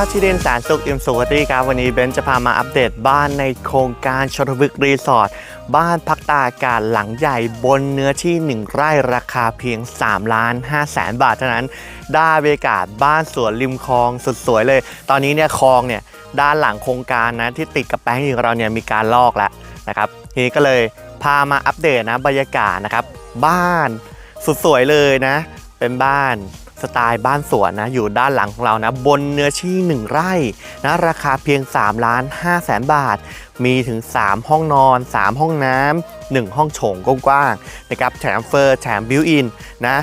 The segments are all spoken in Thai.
ดีครับที่เดนสารสุขอี่ยมสุขตีครับวันนี้เบนจะพามาอัปเดตบ้านในโครงการชลพฤกษ์รีสอร์ทบ้านพักตากอากาศหลังใหญ่บนเนื้อที่ 1 ไร่ราคาเพียง3ล้าน5แสนบาทเท่านั้น ได้บรรยากาศบ้านสวนริมคลองสุดสวยเลย ตอนนี้เนี่ยคลองเนี่ยด้านหลังโครงการนะที่ติดกับแปลงที่ของเราเนี่ยมีการลอกแล้วนะครับทีนี้ก็เลยพามาอัปเดตนะบรรยากาศนะครับบ้านสุดสวยเลยนะ เป็นบ้าน สไตล์บ้านสวนนะอยู่ด้านหลังของเรานะบนเนื้อที่ 1 ไร่นะราคาเพียง3ล้าน5แสนบาท มีถึง 3 ห้องนอน 3 ห้องน้ำ1ห้องโถงกว้างๆนะครับแถมเฟอร์แถมบิวอินนะ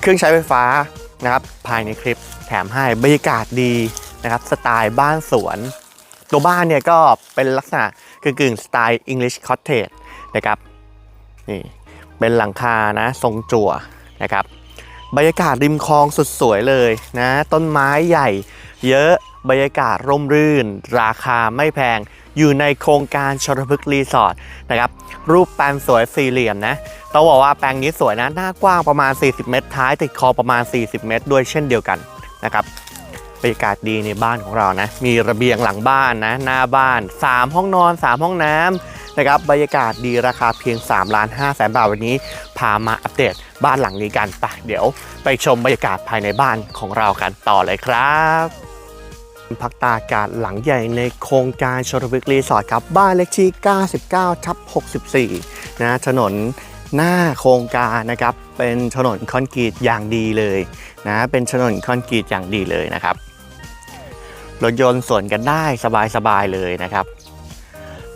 เครื่องใช้ไฟฟ้านะครับภายในคลิปแถมให้บรรยากาศดีนะครับสไตล์บ้านสวน ตัวบ้านเนี่ยก็เป็นลักษณะกึ่งๆสไตล์ English Cottage นะครับนี่เป็นหลังคานะทรงจั่วนะครับ บรรยากาศริมคลองสุดสวยเลยนะ ต้นไม้ใหญ่ เยอะบรรยากาศร่มรื่น ราคาไม่แพง อยู่ในโครงการชลพฤกษ์รีสอร์ทนะครับ รูปแปลงสวยสี่เหลี่ยมนะ ต้องบอกว่าแปลงนี้สวยนะ หน้ากว้างประมาณ 40 เมตร ท้ายติดคอประมาณ 40 เมตร ด้วยเช่นเดียวกันนะครับ บรรยากาศดีในบ้านของเรานะ มีระเบียงหลังบ้านนะ หน้าบ้าน 3 ห้องนอน 3 ห้องน้ำ นะครับบรรยากาศดีราคาเพียง3ล้าน5แสนบาทวันนี้ พามาอัปเดตบ้านหลังนี้กันไปเดี๋ยวไปชมบรรยากาศภายในบ้านของเรากันต่อเลยครับพักตากอากาศหลังใหญ่ในโครงการชลวิกรีสอร์ทครับบ้านเลขที่ 99ทับ64 นะถนนหน้าโครงการนะครับเป็นถนนคอนกรีตอย่างดีเลยนะเป็นถนนคอนกรีตอย่างดีเลยนะครับรถยนต์สวนกันได้สบายๆเลยนะครับ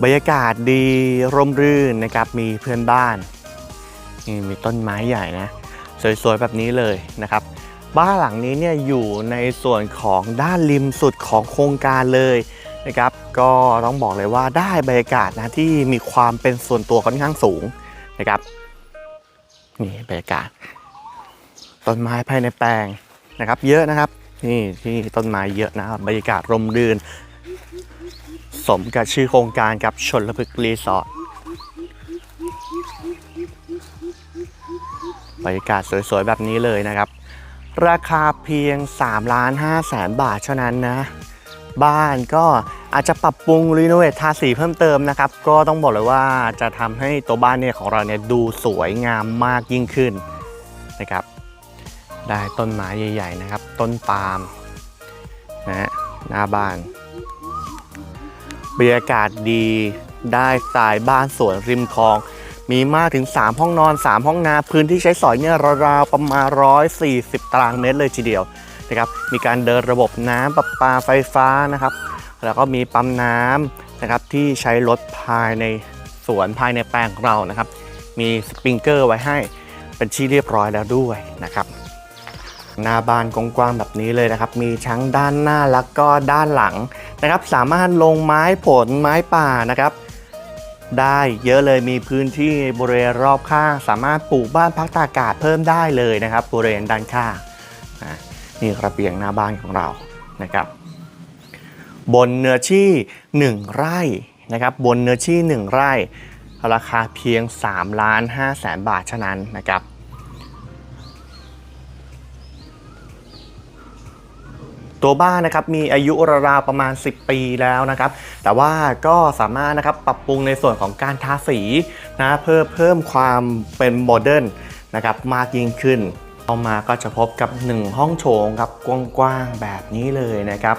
บรรยากาศดีร่มรื่นนะครับมีเพื่อนบ้านนี่มีต้นไม้ใหญ่นะสวยๆแบบนี้เลยนะครับ บ้านหลังนี้เนี่ยอยู่ในส่วนของด้านริมสุดของโครงการเลยนะครับ ก็ต้องบอกเลยว่าได้บรรยากาศนะที่มีความเป็นส่วนตัวค่อนข้างสูงนะครับนี่บรรยากาศต้นไม้ภายในแปลงนะครับ เยอะนะครับนี่ที่ต้นไม้เยอะนะครับบรรยากาศร่มรื่น สมกับชื่อโครงการกับชนลพฤกษ์รีสอร์ทบรรยากาศสวยๆ แบบนี้เลยนะครับ ราคาเพียง3ล้าน5แสนบาทเท่านั้นนะ บ้านก็อาจจะปรับปรุงรีโนเวททาสีเพิ่มเติมนะครับ ก็ต้องบอกเลยว่าจะทำให้ตัวบ้านเนี่ยของเราเนี่ยดูสวยงามมากยิ่งขึ้นนะครับ ได้ต้นไม้ใหญ่ ๆ นะครับ ต้นปาล์มนะฮะหน้าบ้าน บรรยากาศดี ได้สไตล์บ้านสวนริมคลอง มีมากถึง 3 ห้องนอน 3 ห้องน้ำพื้นที่ใช้สอยเนี่ยราวๆประมาณ 140 ตารางเมตรเลยทีเดียวนะครับ มีการเดินระบบน้ำประปาไฟฟ้านะครับ แล้วก็มีปั๊มน้ำนะครับที่ใช้รถภายในสวนภายในแปลงของเรานะครับ มีสปริงเกอร์ไว้ให้เป็นที่เรียบร้อยแล้วด้วยนะครับหน้าบ้านกว้างๆแบบนี้เลยนะครับ มีทั้งด้านหน้าแล้วก็ด้านหลัง นะครับ สามารถลงไม้ผลไม้ป่านะครับ ได้เยอะเลยมีพื้นที่บริเวณรอบข้างสามารถปลูกบ้านพักตากอากาศเพิ่มได้เลยนะครับ บริเวณด้านข้างนี่ระเบียงหน้าบ้านของเรานะครับ บนเนื้อที่ 1 ไร่นะครับ บนเนื้อที่ 1 ไร่ราคาเพียง3ล้าน5แสนบาทเท่านั้นนะครับ ตัวบ้านนะครับมีอายุราวๆประมาณ 10 ปีแล้วนะครับ แต่ว่าก็สามารถนะครับปรับปรุงในส่วนของการทาสีนะเพื่อเพิ่มความเป็นโมเดิร์นนะครับมากยิ่งขึ้นเข้ามาก็จะพบกับ 1 ห้องโถงครับกว้างๆแบบนี้เลยนะครับ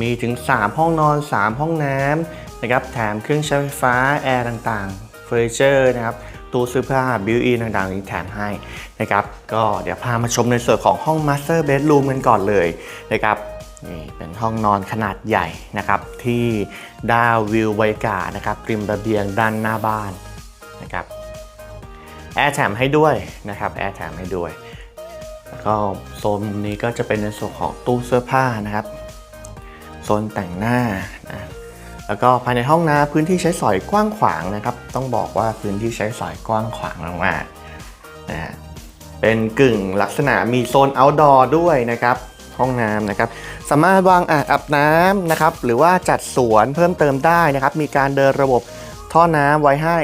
มีถึง 3 ห้องนอน 3 ห้องน้ำนะครับแถมเครื่องใช้ไฟฟ้าแอร์ต่างๆเฟอร์นิเจอร์นะครับตู้เสื้อผ้าบิวอินต่างๆนี้แถมให้นะครับ ก็เดี๋ยวพามาชมในส่วนของห้องมาสเตอร์เบดรูมกันก่อนเลยนะครับ นี่เป็นห้องนอนขนาดใหญ่นะครับ ที่ได้วิวบรรยากาศนะครับริมระเบียงด้านหน้าบ้านนะครับแอร์แถมให้ด้วยนะครับแอร์แถมให้ด้วย แล้วก็โซนมุมนี้ก็จะเป็นในส่วนของตู้เสื้อผ้านะครับโซนแต่งหน้านะแล้วก็ภายในห้องน้ำพื้นที่ใช้สอยกว้างขวางนะครับ ต้องบอกว่าพื้นที่ใช้สอยกว้างขวางมากๆนะเป็นกึ่งลักษณะมีโซนอ outdoor ด้วยนะครับ ห้องน้ำนะครับ สามารถวางอ่างอาบน้ำนะครับ หรือว่าจัดสวนเพิ่มเติมได้นะครับ มีการเดินระบบท่อน้ำไว้ให้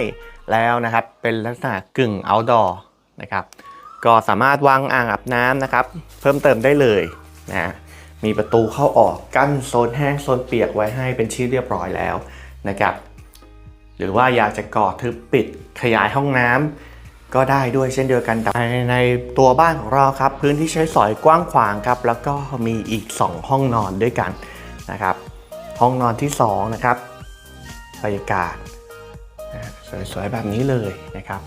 แล้วนะครับ เป็นลักษณะกึ่ง outdoor นะครับ ก็สามารถวางอ่างอาบน้ำนะครับ เพิ่มเติมได้เลยนะ มีประตูเข้าออกกั้นโซนแห้งโซนเปียกไว้ให้เป็นที่เรียบร้อยแล้วนะครับ หรือว่าอยากจะก่อทึบปิดขยายห้องน้ำ ก็ได้ด้วยเช่นเดียวกันแต่ในในตัวบ้านของเราครับ พื้นที่ใช้สอยกว้างขวางครับ แล้วก็มีอีก 2 ห้องนอนด้วยกันนะครับ ห้องนอนที่ 2 นะครับบรรยากาศสวยๆแบบนี้เลยนะครับ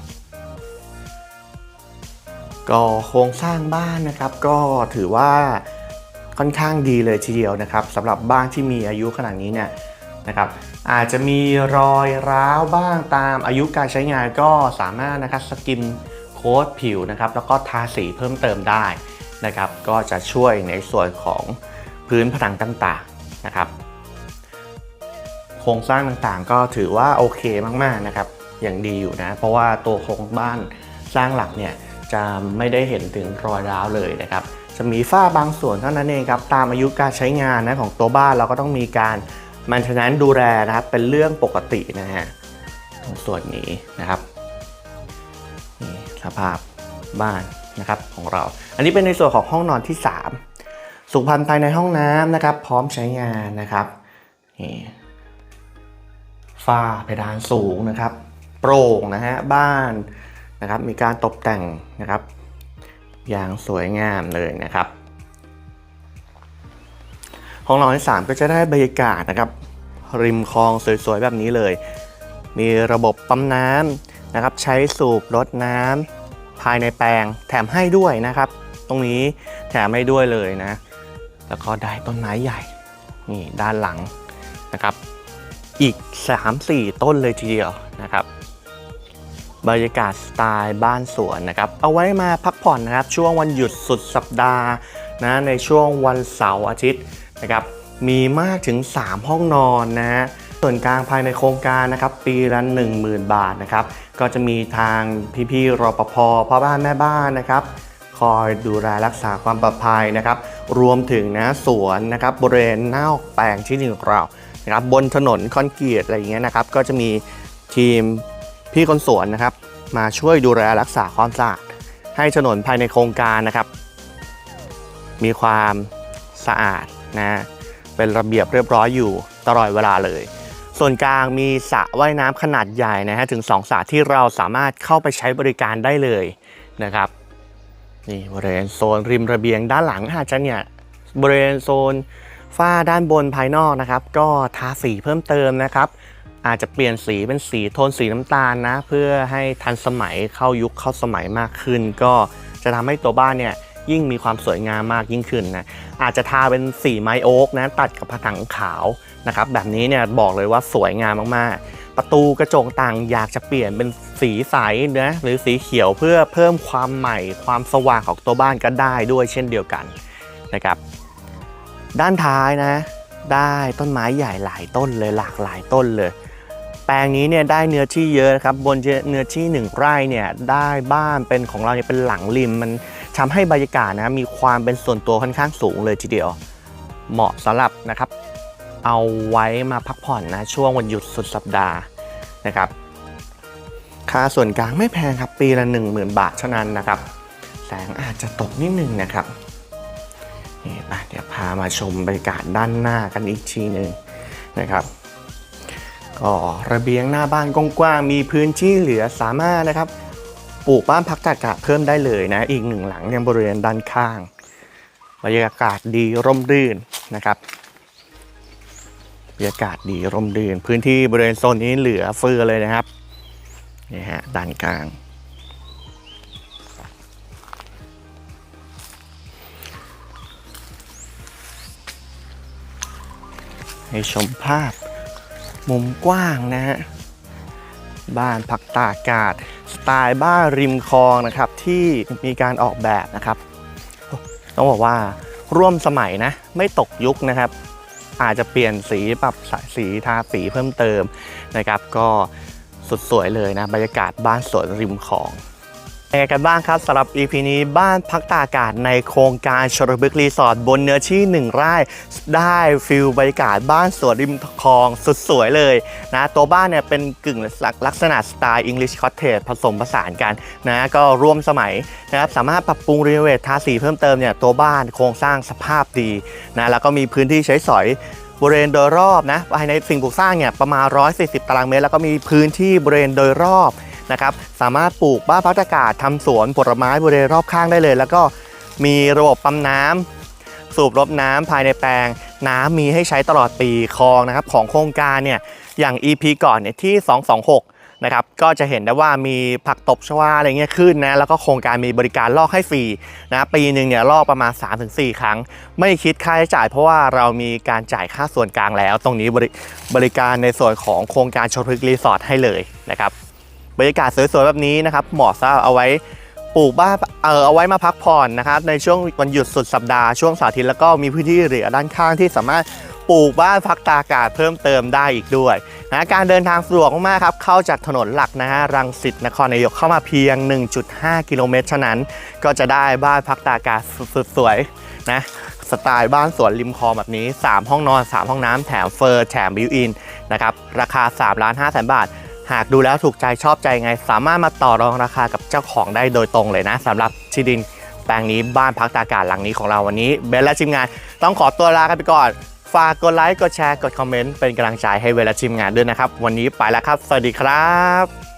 ก็โครงสร้างบ้านนะครับ ก็ถือว่าค่อนข้างดีเลยทีเดียวนะครับสำหรับบ้านที่มีอายุขนาดนี้เนี่ยนะครับ อาจจะมีรอยร้าวบ้างตามอายุการใช้งานก็สามารถนะครับสกิมโค้ดผิวนะครับแล้วก็ทาสีเพิ่มเติมได้นะครับ ก็จะช่วยในส่วนของพื้นผนังต่างๆนะครับ โครงสร้างต่างๆก็ถือว่าโอเคมากๆนะครับ อย่างดีอยู่นะ เพราะว่าตัวโครงบ้านสร้างหลักเนี่ยจะไม่ได้เห็นถึงรอยร้าวเลยนะครับ จะมีฝ้าบางส่วนเท่านั้นเองครับตามอายุการใช้งานนะของตัวบ้านเราก็ต้องมีการ มันฉะนั้นดูแลนะครับเป็นเรื่องปกตินะฮะตรงส่วนนี้นะครับนี่สภาพบ้านนะครับของเรา อันนี้เป็นในส่วนของห้องนอนที่ 3 สุขภัณฑ์ภายในห้องน้ำนะครับ พร้อมใช้งานนะครับนี่ฝ้าเพดานสูงนะครับ โปร่งนะฮะบ้านนะครับมีการตกแต่งนะครับ อย่างสวยงามเลยนะครับ ห้องนอนที่ 3 ก็จะได้บรรยากาศนะครับ ริมคลองสวยๆ แบบนี้เลย มีระบบปั๊มน้ำนะครับ ใช้สูบรดน้ำภายในแปลงแถมให้ด้วยนะครับ ตรงนี้แถมให้ด้วยเลยนะ แล้วก็ได้ต้นไม้ใหญ่นี่ด้านหลังนะครับ อีก 3-4 ต้นเลยทีเดียวนะครับบรรยากาศสไตล์บ้านสวนนะครับ เอาไว้มาพักผ่อนนะครับ ช่วงวันหยุดสุดสัปดาห์นะในช่วงวันเสาร์อาทิตย์ นะครับมีมากถึง 3 ห้องนอนนะฮะส่วนกลางภายในโครงการนะครับปีละ10,000 บาทนะครับก็จะมีทางพี่ๆรปภพ่อบ้านแม่บ้านนะครับคอยดูแลรักษาความปลอดภัยนะครับ รวมถึงนะสวนนะครับบริเวณหน้าแปลงที่ดินของเรานะครับบนถนนคอนกรีตอะไรอย่างเงี้ยนะครับ ก็จะมีทีมพี่คนสวนนะครับ มาช่วยดูแลรักษาความสะอาดให้ถนนภายในโครงการนะครับ มีความสะอาด นะเป็นระเบียบเรียบร้อยอยู่ตลอดเวลาเลย ส่วนกลางมีสระว่ายน้ำขนาดใหญ่นะฮะถึง2สระที่เราสามารถเข้าไปใช้บริการได้เลยนะครับนี่บริเวณโซนริมระเบียงด้านหลังอาจจะเนี่ยบริเวณโซนฝ้าด้านบนภายนอกนะครับ ก็ทาสีเพิ่มเติมนะครับ อาจจะเปลี่ยนสีเป็นสีโทนสีน้ำตาลนะ เพื่อให้ทันสมัยเข้ายุคเข้าสมัยมากขึ้น ก็จะทำให้ตัวบ้านเนี่ย ยิ่งมีความสวยงามมากยิ่งขึ้นนะอาจจะทาเป็นสีไม้โอ๊กนะตัดกับผนังขาวนะครับแบบนี้เนี่ยบอกเลยว่าสวยงามมากๆ ประตูกระจกต่างอยากจะเปลี่ยนเป็นสีใสนะหรือสีเขียวเพื่อเพิ่มความใหม่ ความสว่างของตัวบ้านก็ได้ด้วยเช่นเดียวกันนะครับด้านท้ายนะ ได้ต้นไม้ใหญ่หลายต้นเลยหลากหลายต้นเลย แปลงนี้เนี่ยได้เนื้อที่เยอะนะครับบนเนื้อที่หนึ่งไร่เนี่ยได้บ้านเป็นของเราเนี่ยเป็นหลังริมมัน ทำให้บรรยากาศนะมีความเป็นส่วนตัวค่อนข้างสูงเลยทีเดียว เหมาะสำหรับนะครับ เอาไว้มาพักผ่อนนะช่วงวันหยุดสุดสัปดาห์นะครับ ค่าส่วนกลางไม่แพงครับปีละ10,000 บาทเท่านั้นนะครับ แสงอาจจะตกนิดนึงนะครับนี่ไปเดี๋ยวพามาชมบรรยากาศด้านหน้ากันอีกทีหนึ่งนะครับก็ระเบียงหน้าบ้านกว้างๆมีพื้นที่เหลือสามารถนะครับ ปลูกบ้านพักตากอากาศเพิ่มได้เลยนะ อีกหนึ่งหลังยังบริเวณด้านข้างบรรยากาศดีร่มรื่นนะครับบรรยากาศดีร่มรื่น พื้นที่บริเวณโซนนี้เหลือเฟือเลยนะครับนี่ฮะด้านกลาง ให้ชมภาพมุมกว้างนะฮะบ้านพักตากอากาศ ไตล์บ้านริมคลองนะครับที่มีการออกแบบนะครับ ต้องบอกว่าร่วมสมัยนะไม่ตกยุคนะครับ อาจจะเปลี่ยนสีปรับสายสีทาสีเพิ่มเติมนะครับ ก็สุดสวยเลยนะบรรยากาศบ้านสวนริมคลอง ยังไงกันบ้างครับสำหรับ EP นี้บ้านพักตากอากาศในโครงการชลบึกรีสอร์ทบนเนื้อที่ 1 ไร่ ได้ฟิลบรรยากาศบ้านสวนริมคลองสุดสวยเลยนะตัวบ้านเนี่ยเป็นกึ่งลักษณะสไตล์ English Cottage ผสมผสานกันนะก็ร่วมสมัยนะครับสามารถปรับปรุงรีโนเวททาสีเพิ่มเติมเนี่ยตัวบ้านโครงสร้างสภาพดีนะแล้วก็มีพื้นที่ใช้สอยบริเวณโดยรอบนะภายในสิ่งปลูกสร้างเนี่ยประมาณ 140 ตารางเมตร แล้วก็มีพื้นที่บริเวณโดยรอบ นะครับสามารถปลูกบ้านพักอากาศทำสวนผลไม้บริเวณรอบข้างได้เลย แล้วก็มีระบบปั๊มน้ำสูบรบน้ำภายในแปลง น้ำมีให้ใช้ตลอดปีคลองนะครับของโครงการเนี่ยอย่าง EP ก่อนเนี่ยที่ 226นะครับก็จะเห็นได้ว่ามีผักตบชวาอะไรเงี้ยขึ้นนะแล้วก็โครงการมีบริการลอกให้ฟรีนะปีหนึ่งเนี่ยลอกประมาณ 3-4 ครั้ง ไม่คิดค่าใช้จ่าย เพราะว่าเรามีการจ่ายค่าส่วนกลางแล้ว ตรงนี้บริบริการในส่วนของโครงการชลพฤกษ์รีสอร์ทให้เลยนะครับ บรรยากาศสวยๆแบบนี้นะครับเหมาะสำหรับเอาไว้ปลูกบ้านเออเอาไว้มาพักผ่อนนะครับในช่วงวันหยุดสุดสัปดาห์ช่วงเสาร์อาทิตย์แล้วก็มีพื้นที่เหลือด้านข้างที่สามารถปลูกบ้านพักตากอากาศเพิ่มเติมได้อีกด้วยนะการเดินทางสะดวกมากๆครับเข้าจากถนนหลักนะฮะรังสิตนครนายกเข้ามาเพียง 1.5 กิโลเมตรเท่านั้น ก็จะได้บ้านพักตากอากาศสุดๆสวยนะสไตล์บ้านสวนริมคลองแบบนี้ 3 ห้องนอน 3 ห้องน้ำแถมเฟอร์แถมบิวอินนะครับราคา 3 ล้าน5แสนบาท หากดูแล้วถูกใจชอบใจไง สามารถมาต่อรองราคากับเจ้าของได้โดยตรงเลยนะสำหรับที่ดินแปลงนี้บ้านพักตากอากาศหลังนี้ของเราวันนี้เบลและทีมงานต้องขอตัวลากันไปก่อน ฝากกดไลค์กดแชร์กดคอมเมนต์เป็นกำลังใจให้เวลาทีมงานด้วยนะครับ วันนี้ไปแล้วครับ สวัสดีครับ